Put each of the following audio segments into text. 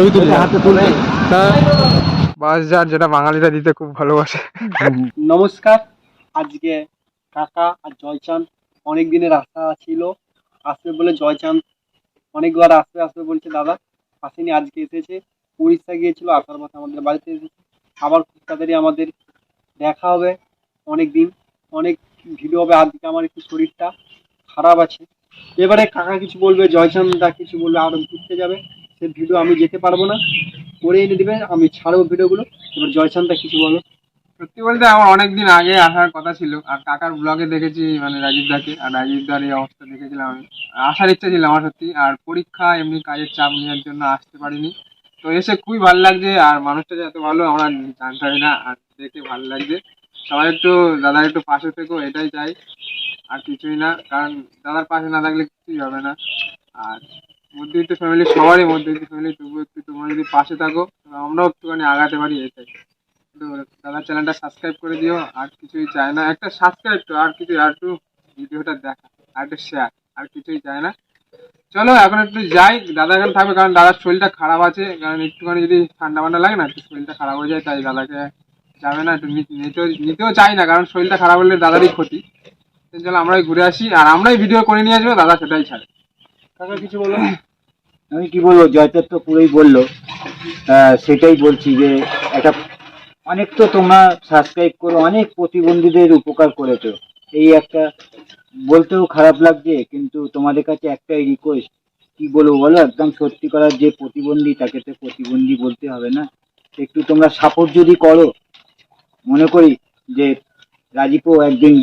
ছবি তুলি হাতে তুলে। বাস যার যেটা বাঙালিরা দিতে খুব ভালোবাসে। নমস্কার আজকে কাকা আর জয়চাঁদ অনেক দিনের আশা ছিল আসবে বলে জয়চাঁদ অনেকবার আসবে আসবে বলছে দাদা আসেনি আজকে এসেছে। উড়িষ্যা গিয়েছিল আসার পথে আমাদের বাড়িতে এসেছে। আবার খুব তাড়াতাড়ি আমাদের দেখা হবে অনেক দিন অনেক ভিডিও হবে আজকে আমার একটু শরীরটা খারাপ আছে। এবারে কাকা কিছু বলবে জয়চাঁদা কিছু বলবে আরও ঘুরতে যাবে। সে ভিডিও আমি যেতে পারব না। করে এনে দেবে, আমি ছাড়বো ভিডিওগুলো। এবার জয়চাঁদা কিছু বলো। সত্যি বলতে আমার অনেক দিন আগে আসার কথা ছিল। আর কাকার ব্লগে দেখেছি মানে রাজীব দাকে। আর রাজীব দার এই অবস্থা দেখেছিলাম আমি। আসার ইচ্ছা ছিল আমার সত্যি। আর পরীক্ষা, এমনি কাজের চাপ নেওয়ার জন্য আসতে পারিনি। তো এসে খুবই ভালো লাগছে। আর মানুষটা যে এত ভালো, আমরা জানতামই না। আর দেখে ভালো লাগছে। সবাই একটু, দাদার একটু পাশে থেকো, এটাই চাই। আর কিছুই না। কারণ দাদার পাশে না থাকলে কিছুই হবে না। আর মধ্যবিত্ত ফ্যামিলি সবারই মধ্যবিত্ত ফ্যামিলি তবু একটু তোমরা যদি পাশে থাকো আমরাও একটুখানি আগাতে পারি এটাই তো দাদার চ্যানেলটা সাবস্ক্রাইব করে দিও, আর কিছুই চাই না। একটা সাবস্ক্রাইব তো, আর কিছু, আর একটু ভিডিওটা দেখা, আর একটু শেয়ার আর কিছুই চাই না। চলো, এখন একটু যাই, দাদা এখানে থাকবে, কারণ দাদার শরীরটা খারাপ আছে, কারণ একটুখানি যদি ঠান্ডা ফান্ডা লাগে না, একটু শরীরটা খারাপ হয়ে যায়, তাই দাদাকে যাবে না, একটু নিতেও নিতেও চাই না, কারণ শরীরটা খারাপ হলে দাদারই ক্ষতি। চলো, আমরাই ঘুরে আসি, আর আমরাই ভিডিও করে নিয়ে আসব, দাদা সেটাই ছাড়ে। কিছু আমি কি বলব জয়তার তো পুরোই বলল। সেটাই বলছি যে, একটা, অনেক তো তোমরা সাবস্ক্রাইব করো, অনেক প্রতিবন্ধীদের উপকার করেছ। এই একটা, বলতেও খারাপ লাগছে, কিন্তু তোমাদের কাছে একটাই রিকোয়েস্ট কি বলব বলো, একদম সত্যি করার যে প্রতিবন্ধী, তাকে তো প্রতিবন্ধী বলতে হবে না। একটু তোমরা সাপোর্ট যদি করো, মনে করি যে রাজীবও একদিন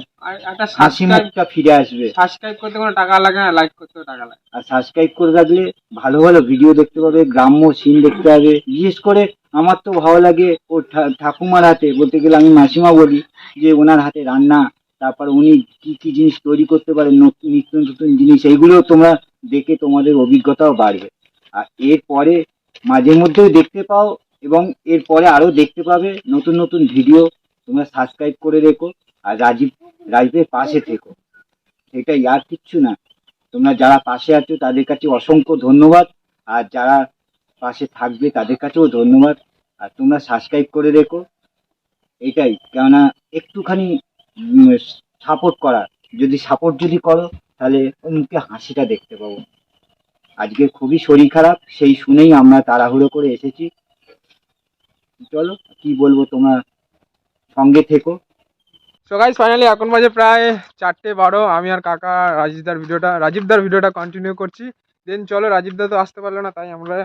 হাসি মুখটা ফিরে আসবে। সাবস্ক্রাইব করতে কোনো টাকা লাগে না লাইক করতেও টাকা লাগে আর সাবস্ক্রাইব করে রাখলে ভালো ভালো ভিডিও দেখতে পাবে গ্রাম্য সিন দেখতে পাবে। বিশেষ করে আমার তো ভালো লাগে ও ঠাকুমার হাতে। বলতে গেলে আমি মাসিমা বলি যে ওনার হাতে রান্না তারপর উনি কি কি জিনিস তৈরি করতে পারেন নতুন নিত্য নতুন জিনিস এইগুলো তোমরা দেখে তোমাদের অভিজ্ঞতাও বাড়বে। আর এরপরে মাঝে মধ্যেও দেখতে পাও এবং এরপরে আরও দেখতে পাবে। নতুন নতুন ভিডিও তোমরা সাবস্ক্রাইব করে রেখো। আর রাজীব, রাজীবের পাশে থেকো। সেটাই আর কিচ্ছু না। তোমরা যারা পাশে আছো, তাদের কাছে অসংখ্য ধন্যবাদ। আর যারা পাশে থাকবে, তাদের কাছেও ধন্যবাদ। আর তোমরা সাবস্ক্রাইব করে রেখো। এটাই। কেননা একটুখানি সাপোর্ট করা। যদি সাপোর্ট যদি করো, তাহলে মুখে হাসিটা দেখতে পাবো। আজকে খুবই শরীর খারাপ, সেই শুনেই আমরা তাড়াহুড়ো করে এসেছি। চলো, কি বলব তোমরা? সঙ্গে থেকো। সো গাইস ফাইনালি এখন বাজে প্রায় চারটে বারো। আমি আর কাকা রাজীবদার ভিডিওটা রাজীবদার ভিডিওটা কন্টিনিউ করছি। দেন চলো রাজীবদা তো আসতে পারল না তাই আমরা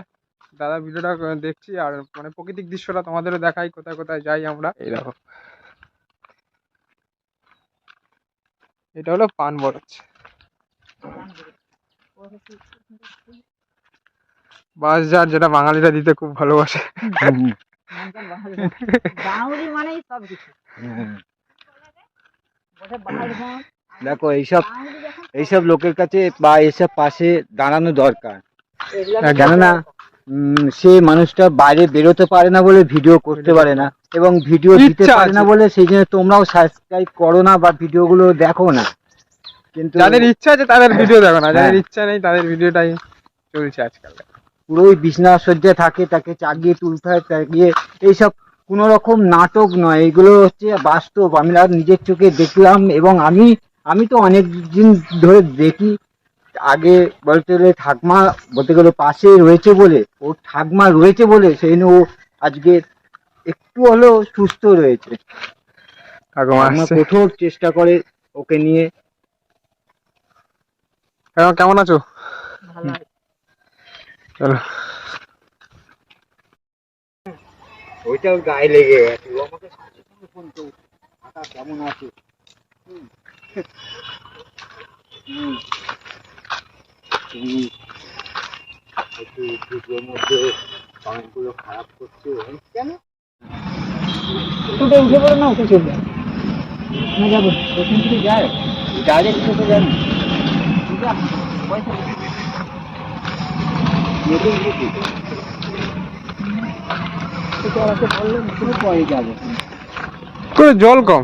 দাদা ভিডিওটা দেখছি আর মানে প্রাকৃতিক দৃশ্যটা তোমাদেরও দেখাই কোথায় কোথায় যাই আমরা। এই দেখো। এটা হলো পান বরজ। বাস যার যেটা বাঙালিরা দিতে খুব ভালোবাসে। বাঙালি মানেই সব কিছু বটে বাঙালি হন দেখো এইসব এইসব লোকের কাছে বা এসব পাশে দাঁড়ানো দরকার। কেননা সে মানুষটা বাইরে বেরোতে পারে না বলে ভিডিও করতে পারে না এবং ভিডিও দিতে পারে না বলে সেই জন্য তোমরাও সাবস্ক্রাইব করো না বা ভিডিওগুলো দেখো না। কিন্তু যাদের ইচ্ছা আছে তাদের ভিডিও দেখো না যাদের হ্যাঁ। ইচ্ছা নেই তাদের ভিডিওটাই চলছে আজকাল পুরোই বিছনা সজ্জা থাকে তাকে চাগিয়ে তুলতে হয় চাগিয়ে এইসব কোনো রকম নাটক নয়। এগুলো হচ্ছে বাস্তব। আমি আর নিজের চোখে দেখলাম এবং আমি আমি তো অনেক দিন ধরে দেখি। আগে বলতে গেলে ঠাকমা বলতে গেলে পাশে রয়েছে বলে ও ঠাকমা রয়েছে বলে সেই জন্য ও আজকে একটু হলেও সুস্থ রয়েছে। ঠাকুমা কঠোর চেষ্টা করে ওকে নিয়ে। কেমন আছো। চলো। ওর গায়ে লেগে গেছে। ও আমাকে সাথে সাথে ফোন করে। কাকা কেমন আছে? হুম। হুম। তুমি একটু মধ্যে খারাপ করছ? কেন? টোটো উঠে পড়ে না উঠে চলবে না যাব। ওখান থেকে যায়। ডাইরেক্ট ছোটো যান নতুন কিছু চড়াতে বললে পরে যাব। জল কম?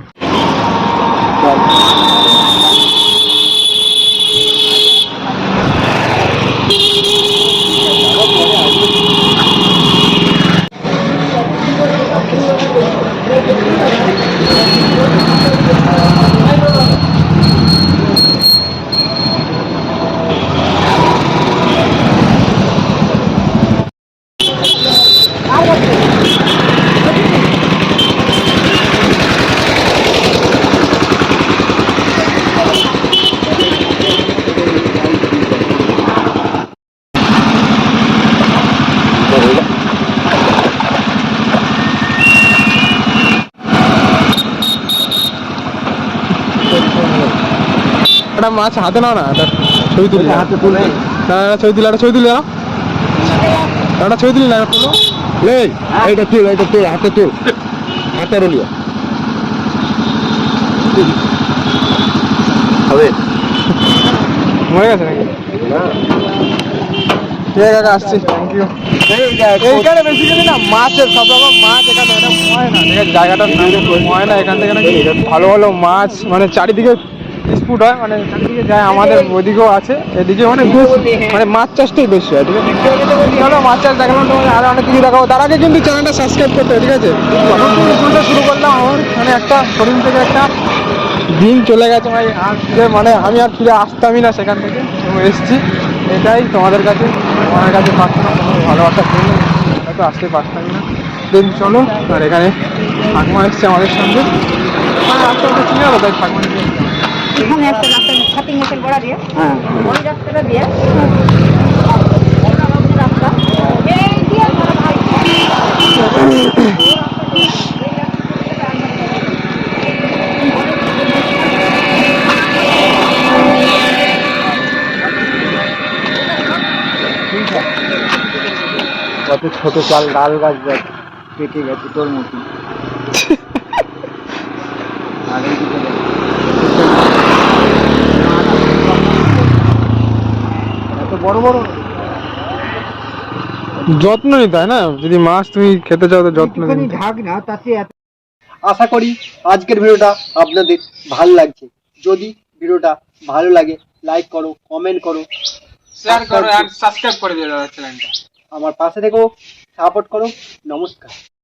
একটা মাছ হাতে নাও না ছবি তুলি হাতে তুলে না ছবি তুলে একটা ছবি তুলে একটা ছবি তুলি না তুলো এই এইটা তুল এইটা তুল হাতে তুল। হাতে রলিও হবে। মরে গেছে নাকি? ঠিক আছে আসছি। থ্যাংক ইউ এইখানে বেসিক্যালি না মাছের সব রকম মাছ এখানে ঠিক আছে জায়গাটার নাম ময়না এখান থেকে নাকি? ভালো ভালো মাছ মানে চারিদিকে ডিসপুট হয় মানে চারিদিকে যায় আমাদের ওদিকেও আছে এদিকে মানে বেশ মানে মাছ চাষটাই বেশি হয় ঠিক আছে? চলো মাছ চাষ দেখালাম তোমাকে আরও অনেক কিছু দেখাবো। তার আগে কিন্তু চ্যানেলটা সাবস্ক্রাইব করতে ঠিক আছে? স্কুলটা শুরু করলাম আমার মানে একটা শরীর থেকে একটা দিন চলে গেছে ভাই আর ফিরে মানে আমি আর ফিরে আসতামই না সেখান থেকে এসছি। এটাই তোমাদের কাছে তোমাদের কাছে পাচ্ছিলাম তোমাদের ভালোবাসা পেলে হয়তো আসতে পারতামই না। দিন চলো আর এখানে ঠাকুমা এসছে আমাদের সঙ্গে। মানে রাস্তা ওটা চিনে গেলো তাই ঠাকুমা। এখানে একটা রাস্তা ছাতি করা দিয়ে হ্যাঁ। ওই রাস্তাটা দিয়ে কত ছোট চাল ডাল গাছ দেখ পেকে গেছে তোর মতো আর এইদিকে দেখ। এত বড় বড় যত্ন নিতে হয় না? যদি মাছ তুমি খেতে চাও তো যত্ন একটুখানি নিতে। ঢাক না তাতে আশা করি আজকের ভিডিওটা আপনাদের ভালো লাগছে। যদি ভিডিওটা ভালো লাগে লাইক করো কমেন্ট করো শেয়ার করো আর সাবস্ক্রাইব করে দিও চ্যানেলটা আমার পাশে থেকেও সাপোর্ট করো নমস্কার।